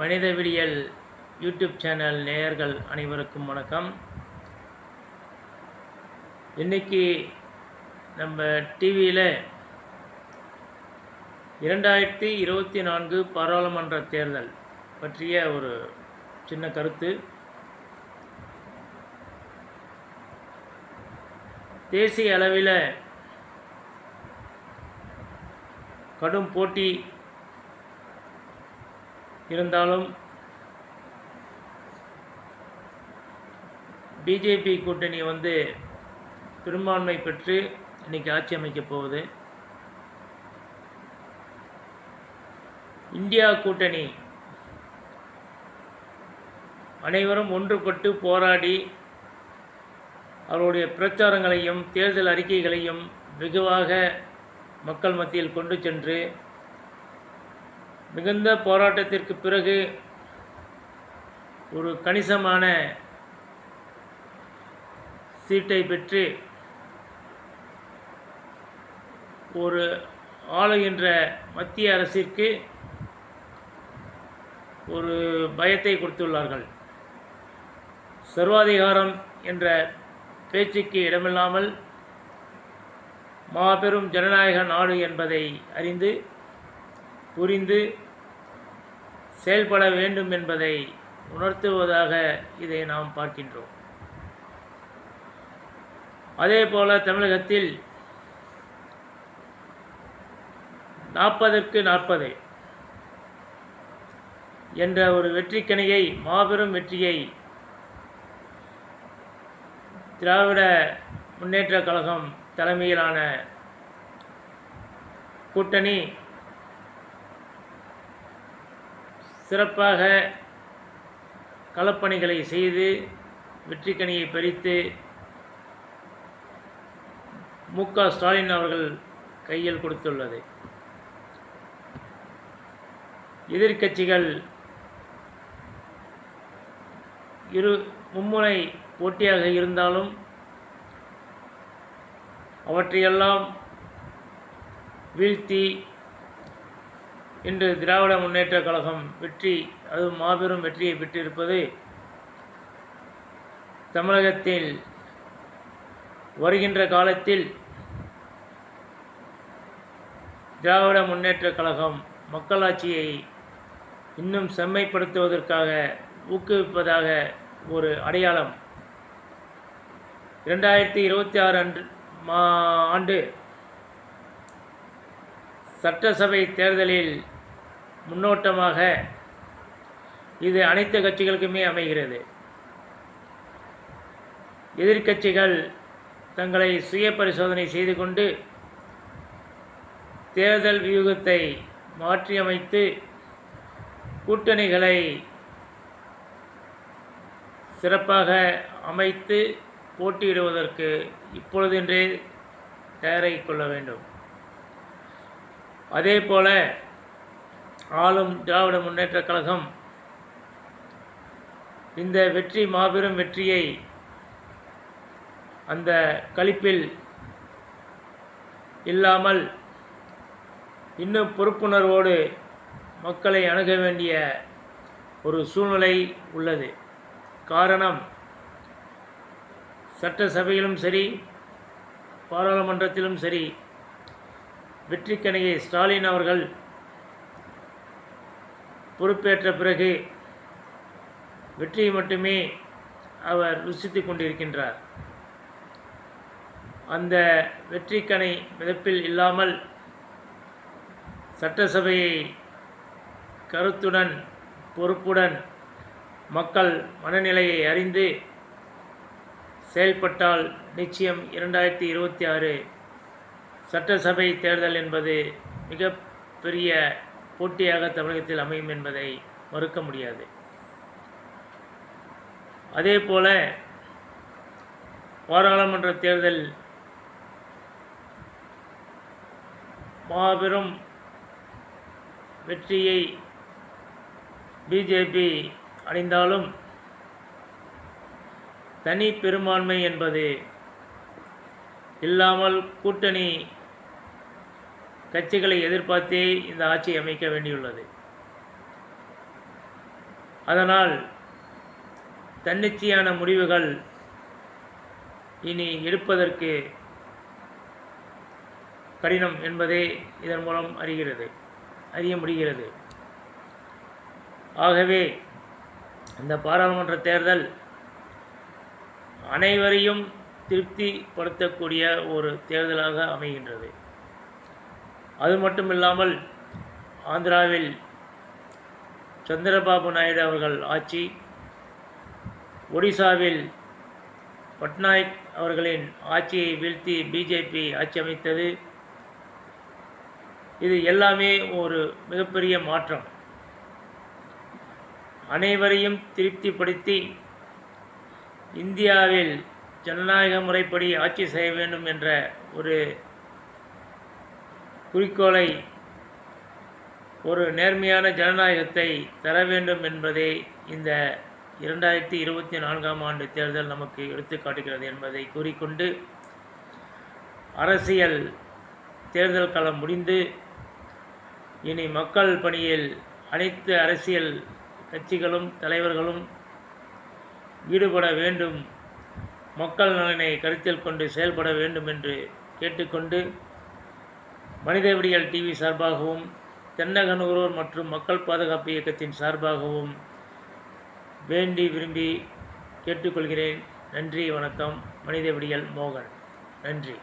மனிதவிடியல் YouTube channel நேயர்கள் அனைவருக்கும் வணக்கம். இன்னைக்கு நம்ம டிவியில் இரண்டாயிரத்தி இருபத்தி நான்கு பாராளுமன்ற தேர்தல் பற்றிய ஒரு சின்ன கருத்து. தேசிய அளவில் கடும் போட்டி இருந்தாலும் பிஜேபி கூட்டணி வந்து பெரும்பான்மை பெற்று இன்னைக்கு ஆட்சி அமைக்கப் போகுது. இந்தியா கூட்டணி அனைவரும் ஒன்றுபட்டு போராடி அவருடைய பிரச்சாரங்களையும் தேர்தல் அறிக்கைகளையும் வெகுவாக மக்கள் மத்தியில் கொண்டு சென்று மிகுந்த போராட்டத்திற்கு பிறகு ஒரு கணிசமான சீட்டை பெற்று ஒரு ஆளுகின்ற மத்திய அரசிற்கு ஒரு பயத்தை கொடுத்துள்ளார்கள். சர்வாதிகாரம் என்ற பேச்சுக்கு இடமில்லாமல் மாபெரும் ஜனநாயக நாடு என்பதை அறிந்து புரிந்து செயல்பட வேண்டும் என்பதை உணர்த்துவதாக இதை நாம் பார்க்கின்றோம். அதே போல தமிழகத்தில் நாற்பதற்கு நாற்பது என்ற ஒரு வெற்றிக்கணியை மாபெரும் வெற்றியை திராவிட முன்னேற்ற கழகம் தலைமையிலான கூட்டணி சிறப்பாக களப்பணிகளை செய்து வெற்றிக்கனியை பறித்து மு க ஸ்டாலின் அவர்கள் கையில் கொடுத்துள்ளது. எதிர்க்கட்சிகள் இரு மும்முனை போட்டியாக இருந்தாலும் அவற்றையெல்லாம் வீழ்த்தி இன்று திராவிட முன்னேற்ற கழகம் வெற்றி அது மாபெரும் வெற்றியை பெற்றிருப்பது தமிழகத்தில் வருகின்ற காலத்தில் திராவிட முன்னேற்ற கழகம் மக்களாட்சியை இன்னும் செம்மைப்படுத்துவதற்காக ஊக்குவிப்பதாக ஒரு அடையாளம். இரண்டாயிரத்தி இருபத்தி ஆறு அன்று மா ஆண்டு சட்டசபை தேர்தலில் முன்னோட்டமாக இது அனைத்து கட்சிகளுக்குமே அமைகிறது. எதிர்க்கட்சிகள் தங்களை சுய பரிசோதனை செய்து கொண்டு தேர்தல் வியூகத்தை மாற்றியமைத்து கூட்டணிகளை சிறப்பாக அமைத்து போட்டியிடுவதற்கு இப்பொழுதென்றே தயாராகிக் கொள்ள வேண்டும். அதே போல ஆளும் திராவிட முன்னேற்ற கழகம். இந்த வெற்றி மாபெரும் வெற்றியை அந்த கழிப்பில் இல்லாமல் இன்னும் பொறுப்புணர்வோடு மக்களை அணுக வேண்டிய ஒரு சூழ்நிலை உள்ளது. காரணம் சட்டசபையிலும் சரி பாராளுமன்றத்திலும் சரி வெற்றிக்கணையை ஸ்டாலின் அவர்கள் பொறுப்பேற்ற பிறகு வெற்றியை மட்டுமே அவர் ருசித்து கொண்டிருக்கின்றார். அந்த வெற்றிக்கனை மிதப்பில் இல்லாமல் சட்டசபையை கருத்துடன் பொறுப்புடன் மக்கள் மனநிலையை அறிந்து செயல்பட்டால் நிச்சயம் இரண்டாயிரத்தி இருபத்தி ஆறு சட்டசபை தேர்தல் என்பது மிக பெரிய போட்டியாக தமிழகத்தில் அமையும் என்பதை மறுக்க முடியாது. அதே போல பாராளுமன்ற தேர்தல் மாபெரும் வெற்றியை பிஜேபி அடைந்தாலும் தனி பெரும்பான்மை என்பது இல்லாமல் கூட்டணி கட்சிகளை எதிர்பார்த்தே இந்த ஆட்சி அமைக்க வேண்டியுள்ளது. அதனால் தன்னிச்சையான முடிவுகள் இனி எடுப்பதற்கு கடினம் என்பதே இதன் மூலம் அறிகிறது அறிய முடிகிறது. ஆகவே இந்த பாராளுமன்ற தேர்தல் அனைவரையும் திருப்திப்படுத்தக்கூடிய ஒரு தேர்தலாக அமைகின்றது. அது மட்டும் இல்லாமல் ஆந்திராவில் சந்திரபாபு நாயுடு அவர்கள் ஆட்சி ஒடிசாவில் பட்நாயக் அவர்களின் ஆட்சியை வீழ்த்தி பிஜேபி ஆட்சி அமைத்தது. இது எல்லாமே ஒரு மிகப்பெரிய மாற்றம். அனைவரையும் திருப்திப்படுத்தி இந்தியாவில் ஜனநாயக முறைப்படி ஆட்சி செய்ய வேண்டும் என்ற ஒரு குறிக்கோளை ஒரு நேர்மையான ஜனநாயகத்தை தர வேண்டும் என்பதே இந்த இரண்டாயிரத்தி இருபத்தி நான்காம் ஆண்டு தேர்தல் நமக்கு எடுத்து காட்டுகிறது என்பதை கூறிக்கொண்டு அரசியல் தேர்தல் களம் முடிந்து இனி மக்கள் பணியில் அனைத்து அரசியல் கட்சிகளும் தலைவர்களும் ஈடுபட வேண்டும். மக்கள் நலனை கருத்தில் கொண்டு செயல்பட வேண்டும் என்று கேட்டுக்கொண்டு மனிதவிடியல் டிவி சார்பாகவும் தென்னக நுகர்வோர் மற்றும் மக்கள் பாதுகாப்பு இயக்கத்தின் சார்பாகவும் வேண்டி விரும்பி கேட்டுக்கொள்கிறேன். நன்றி வணக்கம். மனிதவிடியல் மோகன். நன்றி.